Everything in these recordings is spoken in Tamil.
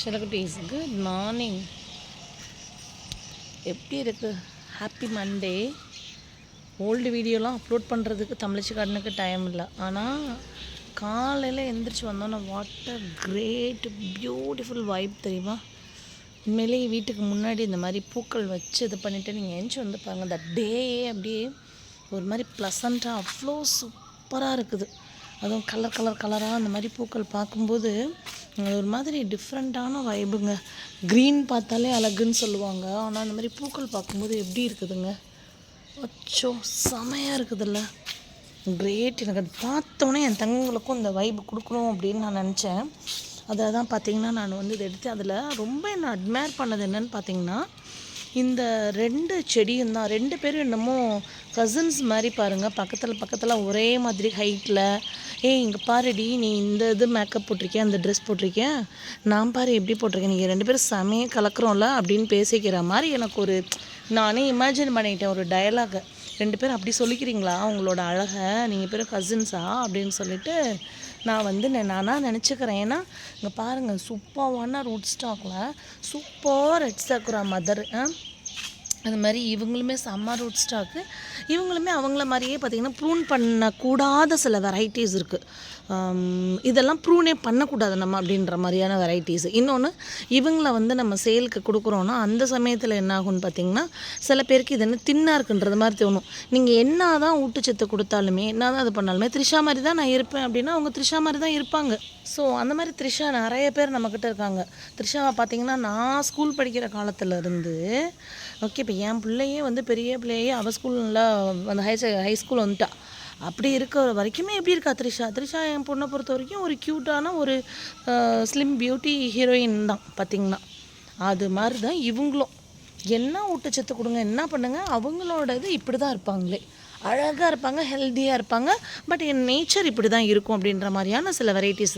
சிலக்குட்டீஸ் குட் மார்னிங் எப்படி இருக்கு? ஹாப்பி மண்டே ஓல்டு வீடியோலாம் அப்லோட் பண்ணுறதுக்கு தமிழிச்சு கார்டனுக்கு டைம் இல்லை. ஆனால் காலையில் எந்திரிச்சு வந்தோன்னே what a great beautiful vibe தெரியுமா? உண்மையிலேயே வீட்டுக்கு முன்னாடி இந்த மாதிரி பூக்கள் வச்சு இது பண்ணிவிட்டு நீங்கள் எஞ்சி வந்து பாருங்கள் அந்த டேயே அப்படியே ஒரு மாதிரி ப்ளசண்ட்டாக அவ்வளோ சூப்பராக இருக்குது. அதுவும் கலர் கலர் கலராக அந்த மாதிரி பூக்கள் பார்க்கும்போது அது ஒரு மாதிரி டிஃப்ரெண்ட்டான வைபுங்க க்ரீன் பார்த்தாலே அழகுன்னு சொல்லுவாங்க. ஆனால் அந்த மாதிரி பூக்கள் பார்க்கும்போது எப்படி இருக்குதுங்க? அச்சோ செமையாக இருக்குதுல்ல. கிரேட் எனக்கு அது பார்த்தோன்னே என் தங்கங்களுக்கும் இந்த வைப் கொடுக்கணும் அப்படின்னு நான் நினச்சேன். அதை தான் பார்த்தீங்கன்னா நான் வந்து இதை எடுத்து அதில் ரொம்ப என்ன அட்மையர் பண்ணது என்னன்னு பார்த்தீங்கன்னா இந்த ரெண்டு செடியும் தான். ரெண்டு பேரும் என்னமோ கசின்ஸ் மாதிரி பாருங்கள் பக்கத்தில் பக்கத்தில் ஒரே மாதிரி ஹைட்டில் ஏய் இங்கே பாருடி நீ இந்த இது மேக்கப் போட்டிருக்கியா அந்த ட்ரெஸ் போட்டிருக்கியா? நான் பாரு எப்படி போட்டிருக்கேன்? நீங்கள் ரெண்டு பேரும் செமையாக கலக்குறோம்ல அப்படின்னு பேசிக்கிற மாதிரி எனக்கு ஒரு நானே இமேஜின் பண்ணிட்டேன் ஒரு டயலாகை ரெண்டு பேரும் அப்படி சொல்லிக்கிறீங்களா? உங்களோட அழகை நீங்கள் பேரும் கசின்ஸா அப்படின்னு சொல்லிட்டு நான் வந்து நெ- நினச்சிக்கிறேன். ஏன்னா இங்கே பாருங்கள் சூப்பர்வான ரூட் ஸ்டாக்கில் சூப்பர் ரெட் சக்குரா மதர் அது மாதிரி இவங்களுமே செம்ம ரூட் ஸ்டாக்கு இவங்களுமே அவங்கள மாதிரியே பார்த்திங்கன்னா ப்ரூன் பண்ணக்கூடாத சில வெரைட்டிஸ் இருக்குது இதெல்லாம் ப்ரூனே பண்ணக்கூடாது நம்ம அப்படின்ற மாதிரியான வெரைட்டிஸ் இன்னொன்று இவங்கள வந்து நம்ம சேலுக்கு கொடுக்குறோன்னா அந்த சமயத்தில் என்ன ஆகும்னு பார்த்திங்கன்னா சில பேருக்கு இது என்ன தின்னாக இருக்குன்றது மாதிரி தோணும். நீங்கள் என்ன தான் ஊட்டச்சத்து கொடுத்தாலுமே என்ன தான் இது பண்ணாலுமே த்ரிஷா மாதிரி தான் நான் இருப்பேன் அப்படின்னா அவங்க த்ரிஷா மாதிரி தான் இருப்பாங்க. ஸோ அந்த மாதிரி த்ரிஷா நிறைய பேர் நம்மக்கிட்ட இருக்காங்க. த்ரிஷாவை பார்த்திங்கன்னா நான் ஸ்கூல் படிக்கிற காலத்துலேருந்து ஓகே இப்போ என் பிள்ளையே வந்து பெரிய பிள்ளையே அவள் ஸ்கூலில் அந்த ஹை ஹை ஸ்கூல் வந்துட்டா. அப்படி இருக்கிற வரைக்குமே எப்படி இருக்கா த்ரிஷா? த்ரிஷா என் பொண்ணை பொறுத்த வரைக்கும் ஒரு க்யூட்டான ஒரு ஸ்லிம் பியூட்டி ஹீரோயின் தான் பார்த்தீங்கன்னா அது மாதிரி தான் இவங்களும். என்ன ஊட்டச்சத்து கொடுங்க என்ன பண்ணுங்க அவங்களோட இது இப்படி தான் இருப்பாங்களே. அழகாக இருப்பாங்க ஹெல்த்தியாக இருப்பாங்க. பட் என் நேச்சர் இப்படி தான் இருக்கும் அப்படின்ற மாதிரியான சில வெரைட்டிஸ்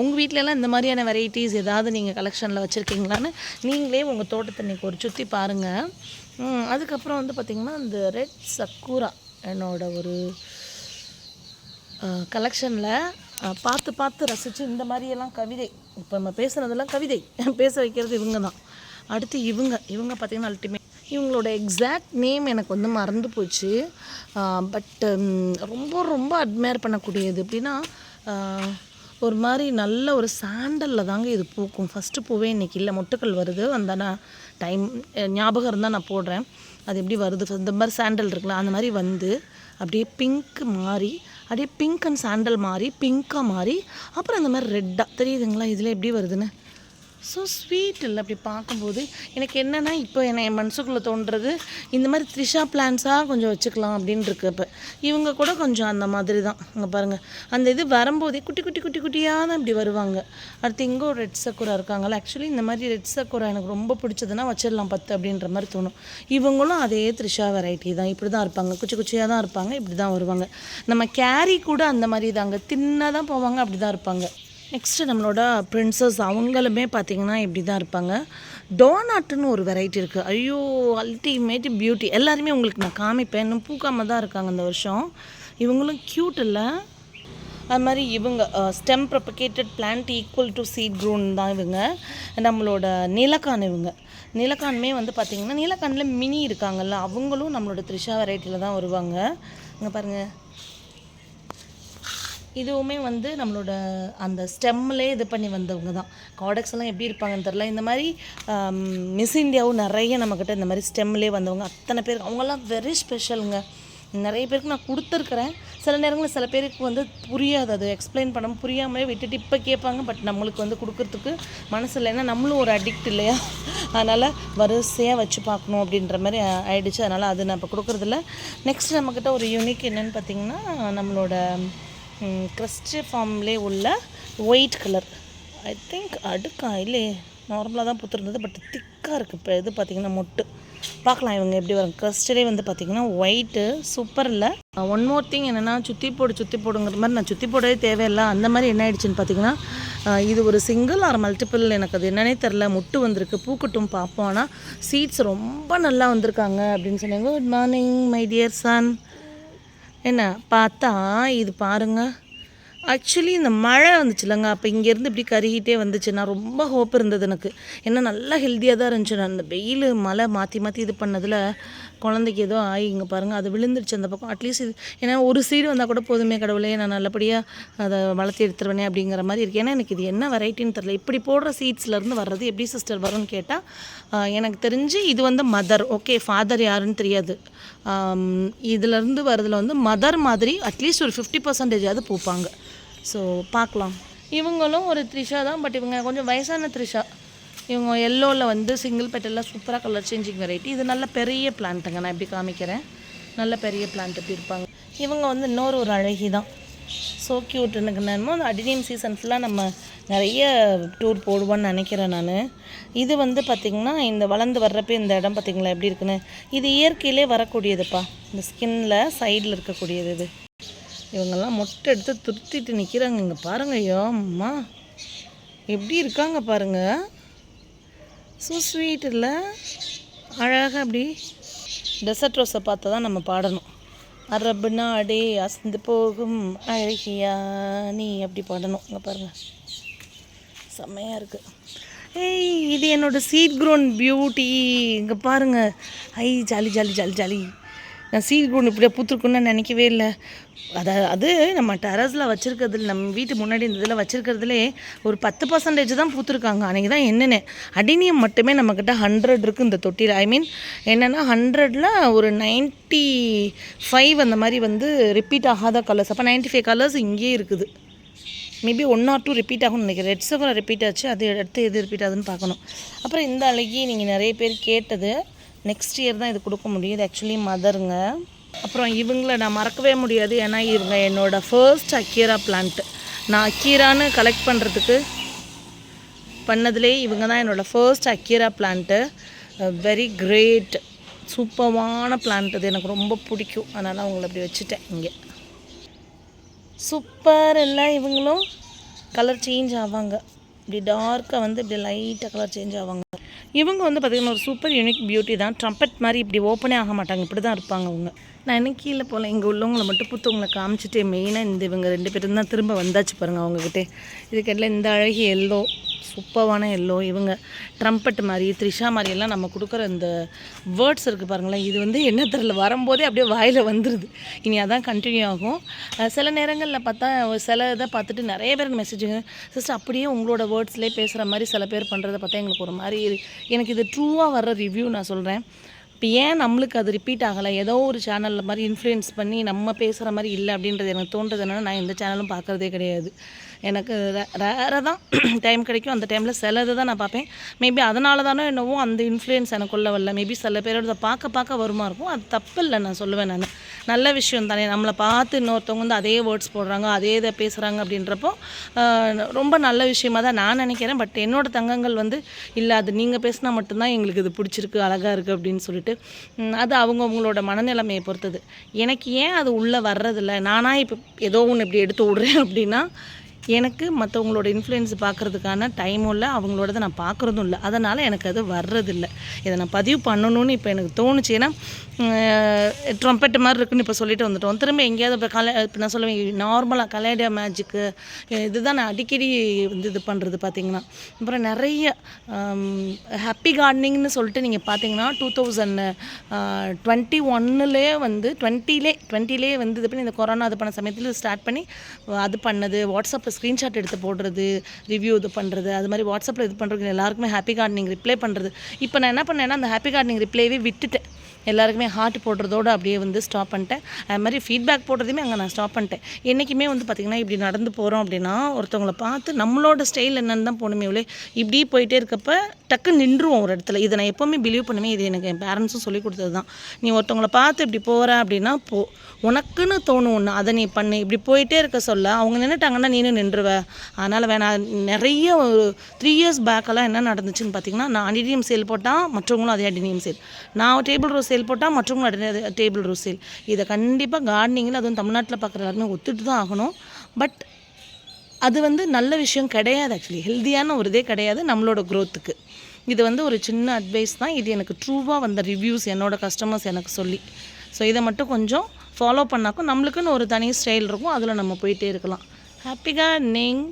உங்கள் வீட்டிலலாம் இந்த மாதிரியான வெரைட்டிஸ் ஏதாவது நீங்கள் கலெக்ஷனில் வச்சுருக்கீங்களான்னு நீங்களே உங்கள் தோட்டத்தை இன்னைக்கு ஒரு சுற்றி பாருங்கள் அதுக்கப்புறம் வந்து பார்த்திங்கன்னா இந்த ரெட் சக்கூரா என்னோட ஒரு கலெக்ஷனில் பார்த்து பார்த்து ரசித்து இந்த மாதிரியெல்லாம் கவிதை. இப்போ நம்ம பேசுகிறதெல்லாம் கவிதை. பேச வைக்கிறது இவங்க தான் அடுத்து இவங்க. இவங்க பார்த்திங்கன்னா அல்டிமேட் இவங்களோட எக்ஸாக்ட் நேம் எனக்கு வந்து மறந்து போச்சு. பட் ரொம்ப ரொம்ப அட்மையர் பண்ணக்கூடியது எப்படின்னா ஒரு மாதிரி நல்ல ஒரு சாண்டலில் தாங்க இது பூக்கும். ஃபஸ்ட்டு பூவே இன்றைக்கி இல்லை. மொட்டுக்கள் வருது. அந்த நான் டைம் ஞாபகம் இருந்தால் நான் போடுறேன். அது எப்படி வருது? இந்த மாதிரி சாண்டல் இருக்குல்ல அந்த மாதிரி வந்து அப்படியே பிங்க் மாறி அப்படியே பிங்க் அண்ட் சாண்டல் மாறி பிங்க்காக மாறி அப்புறம் அந்த மாதிரி ரெட்டாக தெரியுதுங்களா? இதில் எப்படி வருதுன்னு? ஸோ ஸ்வீட் இல்லை அப்படி பார்க்கும்போது எனக்கு என்னென்னா இப்போ என்ன என் மனசுக்குள்ளே தோன்றது இந்த மாதிரி த்ரிஷா பிளான்ஸாக கொஞ்சம் வச்சுக்கலாம் அப்படின்னு இருக்கு இப்போ இவங்க கூட கொஞ்சம் அந்த மாதிரி தான். அங்கே பாருங்கள் அந்த இது வரும்போதே குட்டி குட்டி குட்டி குட்டியாக தான் இப்படி வருவாங்க. அடுத்து இங்கே ஒரு ரெட் சக்குரா இருக்காங்கல்ல ஆக்சுவலி இந்த மாதிரி ரெட் சக்குரா எனக்கு ரொம்ப பிடிச்சதுன்னா வச்சிடலாம் பத்து அப்படின்ற மாதிரி தோணும். இவங்களும் அதே த்ரிஷா வெரைட்டி தான். இப்படி தான் இருப்பாங்க. குச்சி குச்சியாக தான் இருப்பாங்க. இப்படி தான் வருவாங்க. நம்ம கேரி கூட அந்த மாதிரி தாங்க. தின்னாக தான் போவாங்க அப்படி தான் இருப்பாங்க. நெக்ஸ்ட்டு நம்மளோட பிரின்சஸ் அவங்களுமே பார்த்தீங்கன்னா இப்படி தான் இருப்பாங்க. டோனாட்டுன்னு ஒரு வெரைட்டி இருக்குது ஐயோ அல்டிமேட் பியூட்டி எல்லாருமே உங்களுக்கு நான் காமிப்பேன். இன்னும் பூக்காம தான் இருக்காங்க இந்த வருஷம். இவங்களும் க்யூட் இல்லை. அது மாதிரி இவங்க stem propagated plant equal to seed grown தான் இவங்க. நம்மளோட நிலக்கான் இவங்க. நீலக்கானுமே வந்து பார்த்திங்கன்னா நிலக்கானில் மினி இருக்காங்கல்ல அவங்களும் நம்மளோட த்ரிஷா வெரைட்டியில் தான் வருவாங்க. இங்கே பாருங்கள் இதுவுமே வந்து நம்மளோட அந்த ஸ்டெம்மிலே இது பண்ணி வந்தவங்க தான். காடக்ஸ் எல்லாம் எப்படி இருப்பாங்கன்னு தெரில இந்த மாதிரி மிஸ் இந்தியாவும் நிறைய நம்மக்கிட்ட இந்த மாதிரி ஸ்டெம்லே வந்தவங்க அத்தனை பேர். அவங்கெல்லாம் வெரி ஸ்பெஷலுங்க நிறைய பேருக்கு நான் கொடுத்துருக்குறேன். சில நேரங்களில் சில பேருக்கு வந்து புரியாது. அது எக்ஸ்பிளைன் பண்ண புரியாமலே விட்டுட்டு இப்போ கேட்பாங்க. பட் நம்மளுக்கு வந்து கொடுக்குறதுக்கு மனசு இல்லைன்னா நம்மளும் ஒரு அடிக்ட் இல்லையா? அதனால் வரிசையாக வச்சு பார்க்கணும் அப்படின்ற மாதிரி ஆயிடுச்சு. அதனால் அது நான் இப்போ கொடுக்குறதில்ல. நெக்ஸ்ட் நம்மக்கிட்ட ஒரு யூனிக் என்னன்னு பார்த்தீங்கன்னா நம்மளோட க்ரஸ்ட் ஃபார்ம்லே உள்ள ஒயிட் கலர் ஐ திங்க் அடுக்கா? இல்லையே நார்மலாக தான் புத்துருந்தது பட் திக்காக இருக்குது இப்போ இது பார்த்திங்கன்னா மொட்டு. பார்க்கலாம் இவங்க எப்படி வரும். கிறிஸ்டலே வந்து பார்த்திங்கன்னா ஒயிட்டு சூப்பர் இல்லை. ஒன் மோர் திங் என்னென்னா சுற்றி போடு சுற்றி போடுங்கிற மாதிரி நான் சுற்றி போடவே தேவையில்லை. அந்த மாதிரி என்ன ஆயிடுச்சுன்னு பார்த்தீங்கன்னா இது ஒரு சிங்கிள் ஆர் மல்டிபிள் எனக்கு அது என்னன்னே தெரில முட்டு வந்திருக்கு பூக்கட்டும் பார்ப்போம் ஆனால் சீட்ஸ் ரொம்ப நல்லா வந்திருக்காங்க அப்படின்னு சொன்னாங்க. Good morning my dear son என்ன பார்த்தா இது பாருங்க. ஆக்சுவலி இந்த மழை வந்துச்சுலங்க. அப்போ இங்கேருந்து இப்படி கருகிட்டே வந்துச்சு. நான் ரொம்ப ஹோப் இருந்தது எனக்கு. ஏன்னா நல்லா ஹெல்த்தியாக தான் இருந்துச்சு. நான் அந்த வெயில் மழை மாற்றி மாற்றி இது பண்ணதில் குழந்தைக்கு ஏதோ ஆகி இங்கே பாருங்கள் அது விழுந்துருச்சு அந்த பக்கம். அட்லீஸ்ட் இது ஏன்னா ஒரு சீடு வந்தால் கூட போதுமே கடவுளே நான் நல்லபடியாக அதை வளர்த்தி எடுத்துருவேனே அப்படிங்கிற மாதிரி இருக்குது ஏன்னா எனக்கு இது என்ன வெரைட்டின்னு தெரில இப்படி போடுற சீட்ஸ்லேருந்து வர்றது எப்படி சிஸ்டர் வரும்னு கேட்டால் எனக்கு தெரிஞ்சு இது வந்து மதர் ஓகே ஃபாதர் யாருன்னு தெரியாது. இதுலேருந்து வரதில் வந்து மதர் மாதிரி அட்லீஸ்ட் ஒரு ஃபிஃப்டி பர்சன்டேஜாவது பூப்பாங்க. ஸோ பார்க்கலாம். இவங்களும் ஒரு த்ரிஷா தான் பட் இவங்க கொஞ்சம் வயசான த்ரிஷா. இவங்க எல்லோவில் வந்து சிங்கிள் பெட்டெல்லாம் சூப்பராக கலர் சேஞ்சிங் வெரைட்டி இது நல்ல பெரிய பிளான்ட்டுங்க நான் எப்படி காமிக்கிறேன். நல்ல பெரிய பிளான்ட் எப்படி இருப்பாங்க. இவங்க வந்து இன்னொரு ஒரு அழகி தான் ஸோ க்யூட் எனக்கு என்னமோ அந்த அடினியம் சீசன் ஃபுல்லாக நம்ம நிறைய டூர் போடுவோன்னு நினைக்கிறேன் நான். இது வந்து பார்த்திங்கன்னா இந்த வளர்ந்து வர்றப்ப இந்த இடம் பார்த்திங்களா எப்படி இருக்குன்னு? இது இயற்கையிலே வரக்கூடியதுப்பா. இந்த ஸ்கின்னில் சைடில் இருக்கக்கூடியது இது. இவங்கெல்லாம் மொட்டை எடுத்து துருத்திட்டு நிற்கிறாங்க இங்கே பாருங்க ஐயோ அம்மா எப்படி இருக்காங்க பாருங்க. ஸோ ஸ்வீட் இல்லை. அழகாக அப்படி டெசர்ட் ரோஸை பார்த்து தான் நம்ம பாடணும். அரபு நாடே அசந்து போகும் அழகியா நீ அப்படி பாடணும். இங்கே பாருங்கள் செம்மையாக இருக்குது ஏய் இது என்னோடய சீட் க்ரோன் பியூட்டி இங்கே பாருங்கள் ஐ ஜாலி ஜாலி ஜாலி ஜாலி. நான் சீட் க்ரோன் இப்படியே பூத்துருக்குன்னு நினைக்கவே இல்லை. அதை அது நம்ம டெரஸில் வச்சுருக்கிறதுல நம்ம வீட்டு முன்னாடி இந்த இதில் வச்சுருக்கிறதுலே ஒரு பத்து பர்சன்டேஜ் தான் பூத்துருக்காங்க. அன்றைக்கி தான் என்னென்ன. அடினியம் மட்டுமே நம்மக்கிட்ட ஹண்ட்ரட் இருக்குது இந்த தொட்டியில். ஐ மீன் என்னென்னா ஹண்ட்ரடில் ஒரு நைன்ட்டி ஃபைவ் அந்த மாதிரி வந்து ரிப்பீட் ஆகாத கலர்ஸ் அப்போ நைன்ட்டி ஃபைவ் கலர்ஸ் இங்கேயே இருக்குது. Maybe one or two repeat ஆகும்னு நினைக்கிறேன். ரெட் சஃபரா ரிப்பீட் ஆச்சு அது அடுத்து எது ரிப்பீட் ஆகுதுன்னு பார்க்கணும். அப்புறம் இந்த அழகி நீங்கள் நிறைய பேர் கேட்டது நெக்ஸ்ட் இயர் தான் இது கொடுக்க முடியும் இது ஆக்சுவலி மதருங்க அப்புறம் இவங்கள நான் மறக்கவே முடியாது. ஏன்னா இவங்க என்னோடய ஃபர்ஸ்ட் அக்கீரா பிளான்ட் நான் அக்கீரான்னு கலெக்ட் பண்ணுறதுக்கு பண்ணதுலே இவங்க தான் என்னோடய ஃபர்ஸ்ட் அக்கீரா பிளான்ட்டு வெரி கிரேட் சூப்பரான பிளான்ட் அது. எனக்கு ரொம்ப பிடிக்கும். அதனால் அவங்கள அப்படி வச்சுட்டேன் இங்கே. சூப்பர் எல்லாம் இவங்களும் கலர் சேஞ்ச் ஆவாங்க. இப்படி டார்க்காக வந்து இப்படி லைட்டாக கலர் சேஞ்ச் ஆவாங்க. இவங்க வந்து பார்த்திங்கன்னா ஒரு சூப்பர் யூனிக் பியூட்டி தான். ட்ரம்பட் மாதிரி இப்படி ஓப்பனே ஆக மாட்டாங்க. இப்படி தான் இருப்பாங்க அவங்க. நான் என்ன கீழே போகல. இங்கே உள்ளவங்களை மட்டும் புத்தவங்களை காமிச்சிட்டு மெயினாக இந்த இவங்க ரெண்டு பேரும் தான் திரும்ப வந்தாச்சு பாருங்கள் அவங்கக்கிட்டே இதுக்கெல்லாம் இந்த அழகி எல்லோ சூப்பரான எல்லோ இவங்க. ட்ரம்பட் மாதிரி த்ரிஷா மாதிரியெல்லாம் நம்ம கொடுக்குற இந்த வேர்ட்ஸ் இருக்குது பாருங்களேன். இது வந்து என்ன தெரில வரும்போதே அப்படியே வாயில் வந்துடுது இனி அதான் கண்டினியூ ஆகும். சில நேரங்களில் பார்த்தா சில இதை பார்த்துட்டு நிறைய பேர் மெசேஜுங்க சிஸ்டர் அப்படியே உங்களோட வேர்ட்ஸ்லேயே பேசுகிற மாதிரி சில பேர் பண்ணுறத பார்த்தா எங்களுக்கு ஒரு மாதிரி எனக்கு இது ட்ரூவாக வர்ற ரிவ்யூ நான் சொல்கிறேன் இப்போ ஏன் நம்மளுக்கு அது ரிப்பீட் ஆகலை? ஏதோ ஒரு சேனலில் மாதிரி இன்ஃப்ளூயன்ஸ் பண்ணி நம்ம பேசுகிற மாதிரி இல்லை அப்படின்றது எனக்கு தோன்றது என்னென்னா நான் எந்த சேனலும் பார்க்குறதே கிடையாது. எனக்கு ரேராக தான் டைம் கிடைக்கும். அந்த டைமில் சிலது தான் நான் பார்ப்பேன். மேபி அதனால தானே என்னவோ அந்த இன்ஃப்ளூயன்ஸ் எனக்குள்ளே வரல. மேபி சில பேரோட பார்க்க பார்க்க வருமா இருக்கும். அது தப்பு இல்லை நான் சொல்லுவேன் நான். நல்ல விஷயம் தானே. நம்மளை பார்த்து இன்னொருத்தவங்க வந்து அதே வேர்ட்ஸ் போடுறாங்க அதே இதை பேசுகிறாங்க அப்படின்றப்போ ரொம்ப நல்ல விஷயமா தான் நான் நினைக்கிறேன். பட் என்னோடய தங்கங்கள் வந்து இல்லை அது நீங்கள் பேசினா மட்டும்தான் எங்களுக்கு இது பிடிச்சிருக்கு அழகாக இருக்குது அப்படின்னு சொல்லிட்டு அது அவங்கவுங்களோட மனநிலைமையை பொறுத்தது. எனக்கு ஏன் அது உள்ளே வர்றதில்ல? நானாக இப்போ ஏதோ ஒன்று இப்படி எடுத்து விட்றேன் அப்படின்னா எனக்கு மற்றவங்களோட இன்ஃப்ளூயன்ஸ் பார்க்குறதுக்கான டைமும் இல்லை அவங்களோடத நான் பார்க்குறதும் இல்லை. அதனால் எனக்கு அது வர்றதில்லை. இதை நான் பதிவு பண்ணணும்னு இப்போ எனக்கு தோணுச்சு. ஏன்னா ட்ரம்பெட் மாதிரி இருக்குன்னு இப்போ சொல்லிட்டு வந்துட்டோம். திரும்ப எங்கேயாவது இப்போ கலை இப்போ நான் சொல்லுவேன் நார்மலாக கலேடியா மேஜிக்கு இதுதான் நான் அடிக்கடி வந்து இது பண்ணுறது பார்த்தீங்கன்னா அப்புறம் நிறைய ஹாப்பி கார்டனிங்னு சொல்லிட்டு நீங்கள் பார்த்தீங்கன்னா டூ தௌசண்ட் டுவெண்ட்டி ஒன்னுலேயே வந்து டுவெண்ட்டிலே டுவெண்ட்டிலே வந்து இது பண்ணி இந்த கொரோனா அது பண்ண சமயத்தில் ஸ்டார்ட் பண்ணி அது பண்ணது வாட்ஸ்அப்பில் ஸ்க்ரீன்ஷாட் எடுத்து போடுறது ரிவ்யூ இது பண்ணுறது அது மாதிரி வாட்ஸ்அப்பில் இது பண்ணுறது எல்லாருக்குமே ஹாப்பி கார்டனிங் ரிப்ளை பண்ணுறது இப்போ நான் என்ன பண்ணேன்னா அந்த ஹாப்பி கார்டனிங் ரிப்ளைவே விட்டுட்டேன். எல்லாருக்குமே ஹார்ட் போடுறதோட அப்படியே வந்து ஸ்டாப் பண்ணிட்டேன். அது மாதிரி ஃபீட்பேக் போடுறதுமே அங்கே நான் ஸ்டாப் பண்ணிட்டேன். என்றைக்குமே வந்து பார்த்திங்கன்னா இப்படி நடந்து போகிறோம் அப்படின்னா ஒருத்தவங்களை பார்த்து நம்மளோட ஸ்டைல் என்னென்னு தான் போகணுமே இவ்வளோ இப்படி போயிட்டே இருக்கப்ப டக்கு நின்றுவோம் ஒரு இடத்துல. இதை நான் எப்போவுமே பிலீவ் பண்ணுவேன் இது எனக்கு என் பேரண்ட்ஸும் சொல்லி கொடுத்தது தான். நீ ஒருத்தவங்கள பார்த்து இப்படி போகிற அப்படின்னா போ. உனக்குன்னு தோணும் ஒன்று அதை நீ பண்ணு. இப்படி போயிட்டே இருக்க சொல்ல. அவங்க நின்றுட்டாங்கன்னா நீனும் நின்றுவ. அதனால் வேணாம் நிறைய ஒரு த்ரீ இயர்ஸ் பேக்கெல்லாம் என்ன நடந்துச்சுன்னு பார்த்தீங்கன்னா நான் அடினியம் சேல் போட்டால் மற்றவங்களும் அதே அடினியம் சேல் நான் டேபிள் ரோஸ் சேல் போட்டால் மற்றவங்களும் டேபிள் ரோஸ் சேல் இதை கண்டிப்பாக கார்டனிங்கில் அதுவும் தமிழ்நாட்டில் பார்க்குற எல்லாருமே ஒத்துட்டு தான் ஆகணும். பட் அது வந்து நல்ல விஷயம் கிடையாது ஆக்சுவலி ஹெல்த்தியான ஒரு இதே கிடையாது நம்மளோட க்ரோத்துக்கு இது வந்து ஒரு சின்ன அட்வைஸ் தான். இது எனக்கு ட்ரூவாக வந்த ரிவ்யூஸ் என்னோட கஸ்டமர்ஸ் எனக்கு சொல்லி. ஸோ இதை மட்டும் கொஞ்சம் ஃபாலோ பண்ணாக்கும் நம்மளுக்குன்னு ஒரு தனி ஸ்டைல் இருக்கும். அதில் நம்ம போயிட்டே இருக்கலாம். Happy gardening